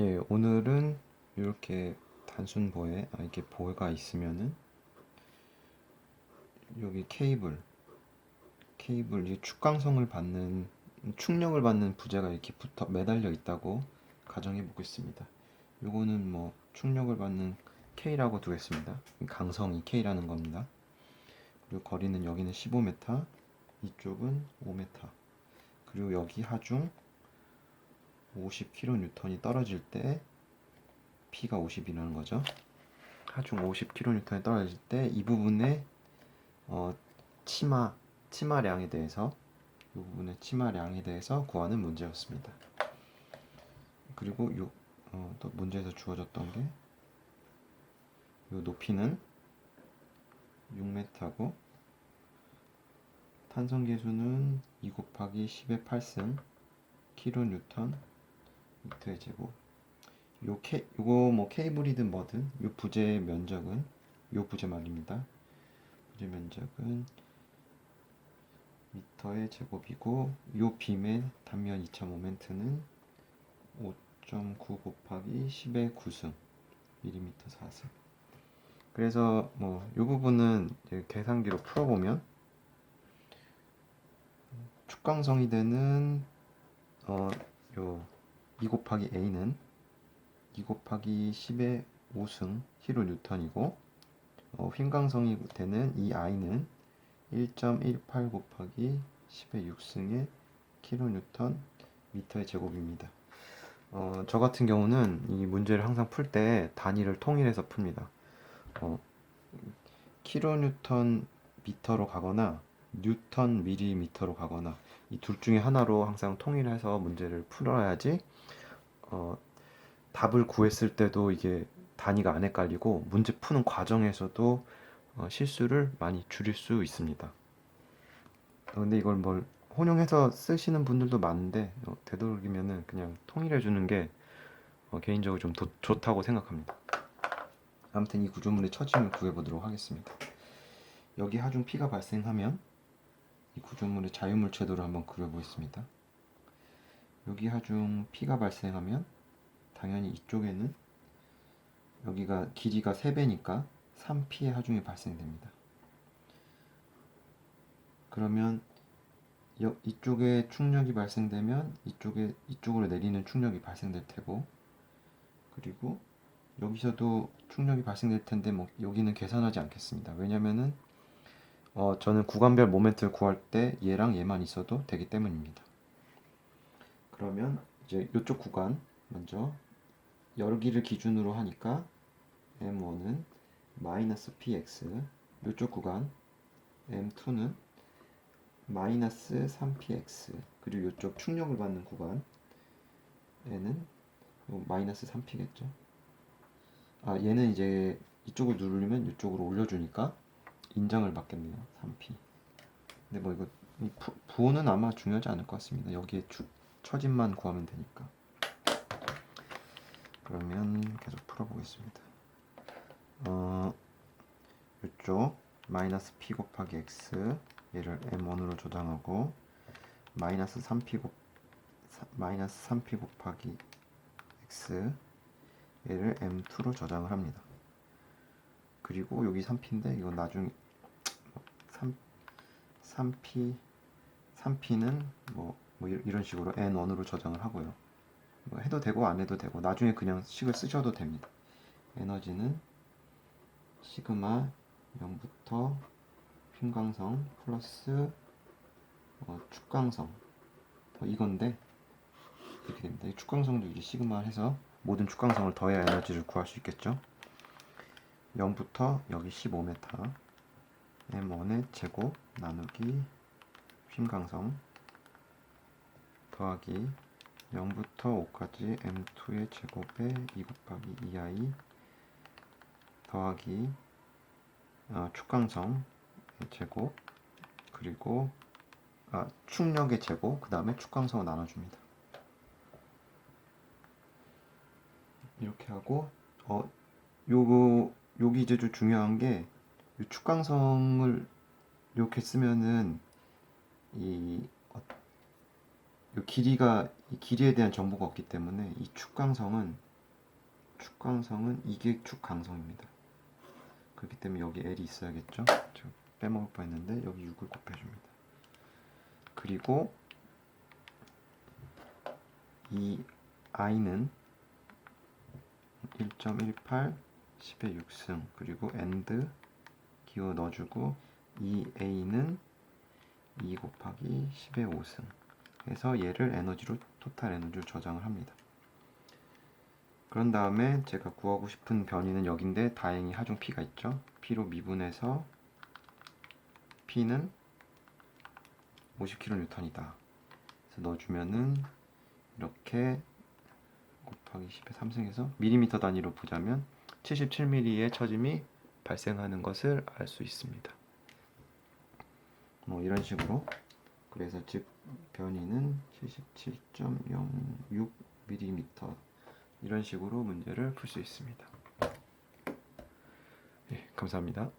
예, 오늘은 이렇게 단순 보에 아, 이렇게 보가 있으면은 여기 케이블 케이블 이 축광성을 받는 충력을 받는 부재가 이렇게 붙어 매달려 있다고 가정해 보겠습니다. 요거는 뭐 충력을 받는 K라고 두겠습니다. 강성이 K라는 겁니다. 그리고 거리는 여기는 15m, 이쪽은 5m. 그리고 여기 하중 50kN이 떨어질 때 P가 50이라는 거죠. 하중 50kN이 떨어질 때 이 부분에 어, 치마 치마량에 대해서 이 부분의 치마량에 대해서 구하는 문제였습니다. 그리고 요, 어, 또 문제에서 주어졌던 게 요 높이는 6m고 탄성 계수는 2 곱하기 10의 8승 킬로뉴턴 미터의 제곱 요 케, 요거 뭐 케이블이든 뭐든 요 부재의 면적은 요 부재 말입니다. 부재 면적은 미터의 제곱이고 요 빔의 단면 2차 모멘트는 5.9 곱하기 10의 9승 밀리미터 4승 그래서 뭐 요 부분은 계산기로 풀어보면 축광성이 되는 어요 2 곱하기 a는 2 곱하기 10의 5승 킬로 뉴턴이고 어, 휭강성이 되는 이 i는 1.18 곱하기 10의 6승의 킬로 뉴턴 미터의 제곱입니다. 어, 저 같은 경우는 이 문제를 항상 풀 때 단위를 통일해서 풉니다. 어, 킬로 뉴턴 미터로 가거나 뉴턴 밀리미터로 가거나 이 둘 중에 하나로 항상 통일해서 문제를 풀어야지 어, 답을 구했을 때도 이게 단위가 안 헷갈리고 문제 푸는 과정에서도 어, 실수를 많이 줄일 수 있습니다. 어, 근데 이걸 뭘 혼용해서 쓰시는 분들도 많은데 어, 되도록이면은 그냥 통일해 주는 게 어, 개인적으로 좀 도, 좋다고 생각합니다. 아무튼 이 구조물의 처짐을 구해보도록 하겠습니다. 여기 하중 P가 발생하면 이 구조물의 자유물체도를 한번 그려보겠습니다. 여기 하중 P가 발생하면 당연히 이쪽에는 여기가 길이가 3배니까 3P의 하중이 발생됩니다. 그러면 여, 이쪽에 충력이 발생되면 이쪽에 이쪽으로 내리는 충력이 발생될 테고 그리고 여기서도 충력이 발생될 텐데 뭐 여기는 계산하지 않겠습니다. 왜냐면은 어, 저는 구간별 모멘트를 구할 때 얘랑 얘만 있어도 되기 때문입니다. 그러면 이제 이쪽 구간 먼저 열기를 기준으로 하니까 m1은 마이너스 px 이쪽 구간 m2는 마이너스 3px 그리고 이쪽 충력을 받는 구간에는 마이너스 3p겠죠. 아 얘는 이제 이쪽을 누르면 이쪽으로 올려주니까 인정을 받겠네요. 3p. 근데 뭐 이거 이 부, 부호는 아마 중요하지 않을 것 같습니다. 여기에 주, 처짐만 구하면 되니까. 그러면 계속 풀어보겠습니다. 어, 이쪽 마이너스 p 곱하기 x 얘를 m1으로 저장하고 마이너스 3p 곱 마이너스 3p 곱하기 x 얘를 m2로 저장을 합니다. 그리고 여기 3p인데 이건 나중에 3 3p 3p는 뭐, 뭐 이런 식으로 n1으로 저장을 하고요. 뭐 해도 되고 안 해도 되고 나중에 그냥 식을 쓰셔도 됩니다. 에너지는 시그마 0부터 휭광성 플러스 어, 축광성 어, 이건데 이렇게 됩니다. 이 축광성도 이제 시그마 해서 모든 축광성을 더해야 에너지를 구할 수 있겠죠. 0부터 여기 15m m1의 제곱 나누기 휭광성 더하기 0부터 5까지 m2의 제곱에 2 곱하기 2i 더하기 어, 축광성 제곱 그리고 아, 충력의 제곱 그 다음에 축광성을 나눠줍니다. 이렇게 하고 어 요거 여기 이제 좀 중요한 게 축광성을 이렇게 쓰면은 이, 어, 이 길이가 이 길이에 대한 정보가 없기 때문에 이 축광성은 축광성은 이게 축강성입니다. 그렇기 때문에 여기 L이 있어야겠죠? 저 빼먹을 뻔했는데 여기 6을 곱해줍니다. 그리고 이 i는 1.18 10의 6승 그리고 and 기호 넣어주고 이 a는 2 곱하기 10의 5승 해서 얘를 에너지로 토탈 에너지로 저장을 합니다. 그런 다음에 제가 구하고 싶은 변이는 여긴데 다행히 하중 P가 있죠. P로 미분해서 P는 50kN이다. 그래서 넣어주면은 이렇게 곱하기 10의 3승에서 밀리미터 단위로 보자면 77mm의 처짐이 발생하는 것을 알 수 있습니다. 뭐 이런 식으로 그래서 즉 변이는 77.06mm 이런 식으로 문제를 풀 수 있습니다. 예, 감사합니다.